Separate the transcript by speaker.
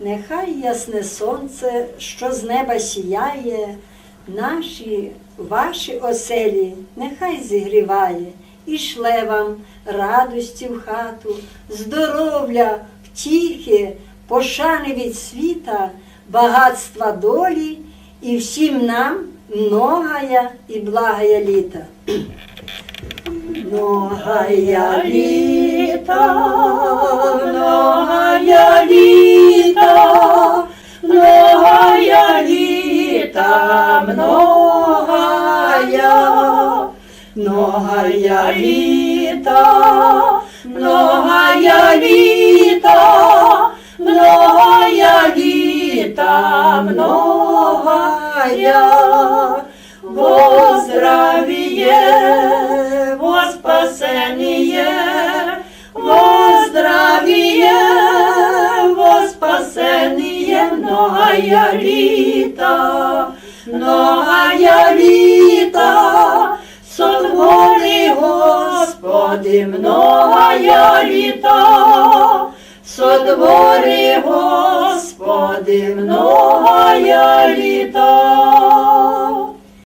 Speaker 1: Нехай ясне сонце, що з неба сіяє, наші, ваші оселі, нехай зігріває і шле вам радості в хату, здоров'я, втіхи, пошани від світа, багатства долі і всім нам многая і благая літа. Многая літа, літа, многая, многая літа, многая літа, многая літа, многая, во здравие, во спасение, во здравие, во спасение, многая літа, многая літа, сотвори, Господи, многая літа, сотвори, Господи, многая